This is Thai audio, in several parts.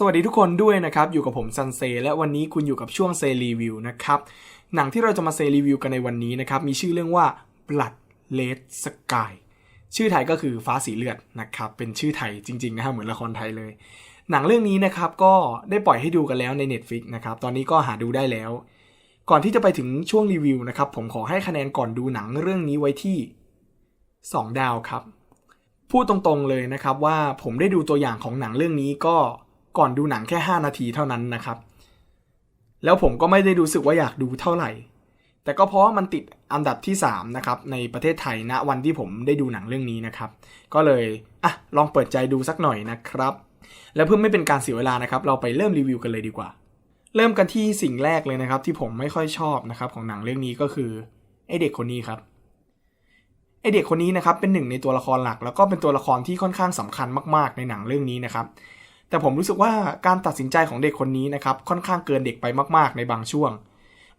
สวัสดีทุกคนด้วยนะครับ อยู่กับผมซันเซ และวันนี้คุณอยู่กับช่วงเซรีวิวนะครับ หนังที่เราจะมาเซรีวิวกันในวันนี้นะครับ มีชื่อเรื่องว่า Blood Red Sky ชื่อไทยก็คือฟ้าสีเลือดนะครับ เป็นชื่อไทยจริงๆนะฮะเหมือนละครไทยเลย หนังเรื่องนี้นะครับก็ได้ปล่อยให้ดูกันแล้วใน Netflix นะครับ ตอนนี้ก็หาดูได้แล้ว ก่อนที่จะไปถึงช่วงรีวิวนะครับผมขอให้คะแนนก่อนดูหนังเรื่องนี้ไว้ที่ 2 ดาวครับ พูดตรงๆเลยนะครับว่าผมได้ดูตัวอย่างของหนังเรื่องนี้ก็ ก่อนดูหนังแค่ 5 นาทีเท่านั้นนะครับ แล้วผมก็ไม่ได้รู้สึกว่าอยากดูเท่าไหร่ แต่ก็เพราะว่ามันติดอันดับที่ 3 นะครับ ในประเทศไทยณวันที่ผมได้ดูหนังเรื่องนี้นะครับ ก็เลยอะลองเปิดใจดูสักหน่อยนะครับ แล้วเพื่อไม่เป็นการเสียเวลานะครับ เราไปเริ่มรีวิวกันเลยดีกว่า เริ่มกันที่สิ่งแรกเลยนะครับ ที่ผมไม่ค่อยชอบนะครับของหนังเรื่องนี้ก็คือไอเด็กคนนี้ครับไอเด็กคนนี้นะครับเป็นหนึ่งในตัวละครหลัก แล้วก็เป็นตัวละครที่ค่อนข้างสำคัญมาก ๆ ในหนังเรื่องนี้นะครับ แต่ผมรู้สึกว่าการตัดสินใจของเด็กคนนี้นะครับค่อนข้างเกินเด็กไปมากๆ ในบางช่วง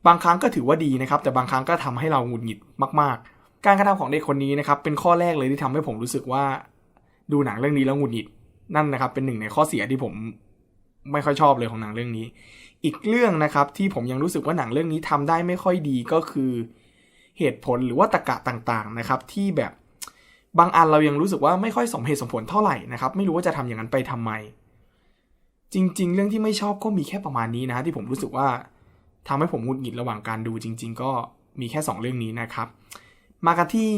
บางครั้งก็ถือว่าดีนะครับ แต่บางครั้งก็ทำให้เราหงุดหงิดมาก ๆ การกระทำของเด็กคนนี้นะครับเป็นข้อแรกเลยที่ทำให้ผมรู้สึกว่า ดูหนังเรื่องนี้แล้วหงุดหงิดนั่นนะครับเป็นหนึ่งในข้อเสียที่ผมไม่ค่อยชอบเลยของหนังเรื่องนี้ อีกเรื่องนะครับที่ผมยังรู้สึกว่าหนังเรื่องนี้ทำได้ไม่ค่อยดีก็คือเหตุผลหรือว่าตรกะต่างๆนะครับที่แบบบางอันเรายังรู้สึกว่าไม่ค่อยสมเหตุสมผลเท่าไหร่นะครับไม่รู้ว่าจะทำอย่างนั้นไปทำไม จริง ๆ เรื่องที่ไม่ชอบก็มีแค่ประมาณนี้นะที่ผมรู้สึกว่าทำให้ผมหงุดหงิดระหว่างการดูจริง ๆ ก็มีแค่ 2 เรื่องนี้นะครับ มากันที่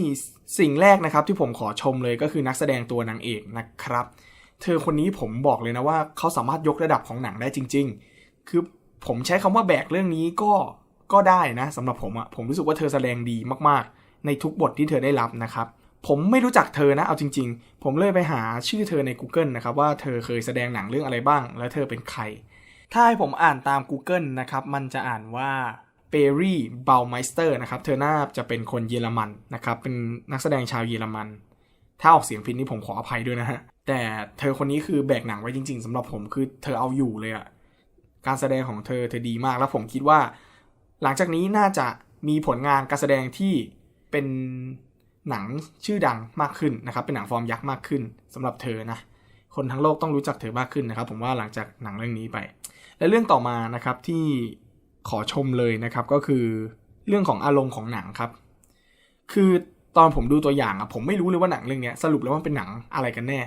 สิ่งแรกนะครับที่ผมขอชมเลยก็คือนักแสดงตัวนางเอกนะครับ เธอคนนี้ผมบอกเลยนะว่าเขาสามารถยกระดับของหนังได้จริง ๆ คือผมใช้คำว่าแบกเรื่องนี้ก็ก็ได้นะสำหรับผมอะผมรู้สึกว่าเธอแสดงดีมากๆ ในทุกบทที่เธอได้รับนะครับ ผมไม่รู้จักเธอนะ เอาจริง ๆ ผมเลยไปหาชื่อเธอใน Google นะครับ ว่าเธอเคยแสดงหนังเรื่องอะไรบ้าง แล้วเธอเป็นใคร ถ้าให้ผมอ่านตาม Google นะครับ มันจะอ่านว่าเปรีเบลไมสเตอร์นะครับ เธอหน่าจะเป็นคนเยอรมันนะครับ เป็นนักแสดงชาวเยอรมัน ถ้าออกเสียงผิดนี่ผมขออภัยด้วยนะฮะ แต่เธอคนนี้คือแบกหนังไว้จริง ๆสำหรับผมคือเธอเอาอยู่เลยอะการแสดงของเธอเธอดีมากแล้วผมคิดว่า หลังจากนี้น่าจะมีผลงานการแสดงที่เป็น หนังชื่อดังมากขึ้นนะครับ เป็นหนังฟอร์มยักษ์มากขึ้นสำหรับเธอนะ คนทั้งโลกต้องรู้จักเธอมากขึ้นนะครับ ผมว่าหลังจากหนังเรื่องนี้ไป และเรื่องต่อมานะครับที่ขอชมเลยนะครับก็คือเรื่องของอารมณ์ของหนังครับ คือตอนผมดูตัวอย่างอะผมไม่รู้เลยว่าหนังเรื่องนี้สรุปแล้วมันเป็นหนังอะไรกันแน่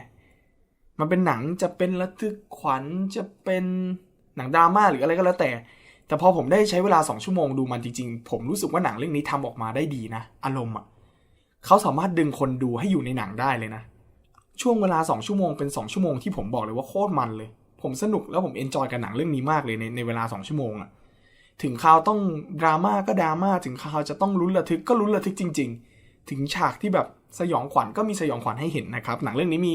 มันเป็นหนังจะเป็นระทึกขวัญจะเป็นหนังดราม่าหรืออะไรก็แล้วแต่ แต่พอผมได้ใช้เวลาสองชั่วโมงดูมันจริงๆ ผมรู้สึกว่าหนังเรื่องนี้ทำออกมาได้ดีนะ อารมณ์อะ เขาสามารถดึงคนดูให้อยู่ในหนังได้เลยนะ ช่วงเวลา 2 ชั่วโมงเป็น 2 ชั่วโมงที่ผมบอกเลยว่าโคตรมันเลย ผมสนุกแล้วผมเอนจอยกับหนังเรื่องนี้มากเลยในในเวลา 2 ชั่วโมงอะถึงคราวต้องดราม่าก็ดราม่าถึงคราวจะต้องลุ้นระทึกก็ลุ้นระทึกจริง ๆ ถึงฉากที่แบบสยองขวัญก็มีสยองขวัญให้เห็นนะครับ หนังเรื่องนี้มี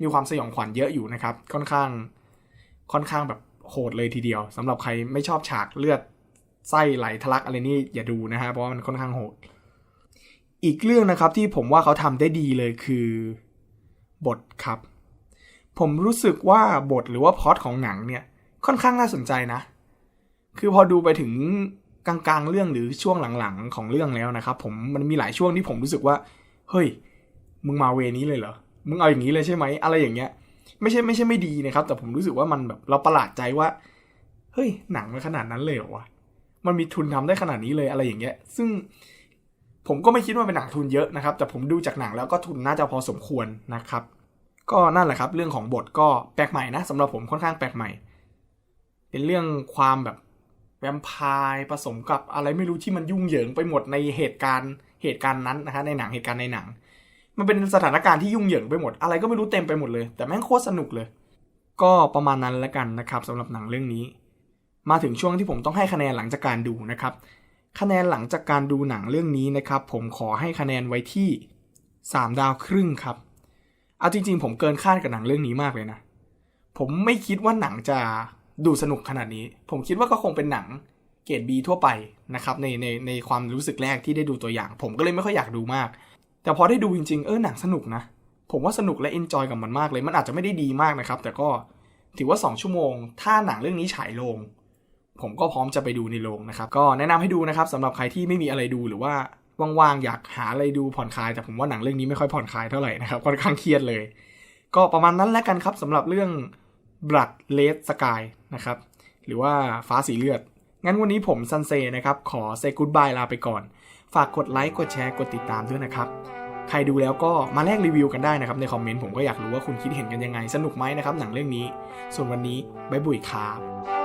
มีความสยองขวัญเยอะอยู่นะครับ ค่อนข้าง ค่อนข้างแบบโหดเลยทีเดียวสำหรับใครไม่ชอบฉากเลือดไส้ไหลทะลักอะไรนี่อย่าดูนะฮะเพราะว่ามันค่อนข้างโหด อีกเรื่องนะครับที่ผมว่าเขาทำได้ดีเลยคือบทครับ ผมรู้สึกว่าบทหรือว่าพอตของหนังเนี่ยค่อนข้างน่าสนใจนะ คือพอดูไปถึงกลางๆ เรื่องหรือช่วงหลังๆ ของเรื่องแล้วนะครับ ผมมันมีหลายช่วงที่ผมรู้สึกว่า เฮ้ย มึงมาเวนี้เลยเหรอ มึงเอาอย่างนี้เลยใช่ไหมอะไรอย่างเงี้ย ไม่ใช่ไม่ใช่ไม่ดีนะครับ แต่ผมรู้สึกว่ามันแบบเราประหลาดใจว่า เฮ้ย หนังมันขนาดนั้นเลยเหรอวะ มันมีทุนทำได้ขนาดนี้เลยอะไรอย่างเงี้ย ซึ่ง ผมก็ไม่คิดว่าเป็นหนังทุนเยอะนะครับ แต่ผมดูจากหนังแล้วก็ทุนน่าจะพอสมควรนะครับ ก็นั่นแหละครับเรื่องของบทก็แปลกใหม่นะสำหรับผมค่อนข้างแปลกใหม่ เป็นเรื่องความแบบแวมไพร์ผสมกับอะไรไม่รู้ที่มันยุ่งเหยิงไปหมดในเหตุการณ์เหตุการณ์นั้นนะฮะในหนังเหตุการณ์ในหนัง มันเป็นสถานการณ์ที่ยุ่งเหยิงไปหมด อะไรก็ไม่รู้เต็มไปหมดเลย แต่แม่งโคตรสนุกเลย ก็ประมาณนั้นแล้วกันนะครับสำหรับหนังเรื่องนี้ มาถึงช่วงที่ผมต้องให้คะแนนหลังจากการดูนะครับ คะแนนหลังจากการดูหนังเรื่องนี้นะครับ ผมขอให้คะแนนไว้ที่ 3 ดาวครึ่งครับ เอาจริง ๆ ผมเกินคาดกับหนังเรื่องนี้มากเลยนะ ผมไม่คิดว่าหนังจะดูสนุกขนาดนี้ ผมคิดว่าก็คงเป็นหนังเกรดบีทั่วไปนะครับในในในความรู้สึกแรกที่ได้ดูตัวอย่าง ผมก็เลยไม่ค่อยอยากดูมาก แต่พอได้ดูจริง ๆ เออหนังสนุกนะ ผมว่าสนุกและเอนจอยกับมันมากเลย มันอาจจะไม่ได้ดีมากนะครับ แต่ก็ถือว่า 2 ชั่วโมง ถ้าหนังเรื่องนี้ฉายโรง ผมก็พร้อมจะไปดูในโรงนะครับ ก็แนะนำให้ดูนะครับสำหรับใครที่ไม่มีอะไรดูหรือว่าว่างๆอยากหาอะไรดูผ่อนคลาย แต่ผมว่าหนังเรื่องนี้ไม่ค่อยผ่อนคลายเท่าไหร่นะครับค่อนข้างเครียดเลย ก็ประมาณนั้นแล้วกันครับสำหรับเรื่อง Blood Red Sky นะครับหรือว่าฟ้าสีเลือด งั้นวันนี้ผมซันเซนะครับ ขอเซ y g กู d บายลาไปก่อน ฝากกดไลค์กดแชร์กดติดตามด้วยนะครับ ใครดูแล้วก็มาแลกรีวิวกันได้นะครับ ในคอมเมนต์ผมก็อยากรู้ว่าคุณคิดเห็นกันยังไง สนุกไหมนะครับหนังเรื่องนี้ ส่วนวันนี้บายบุยครับ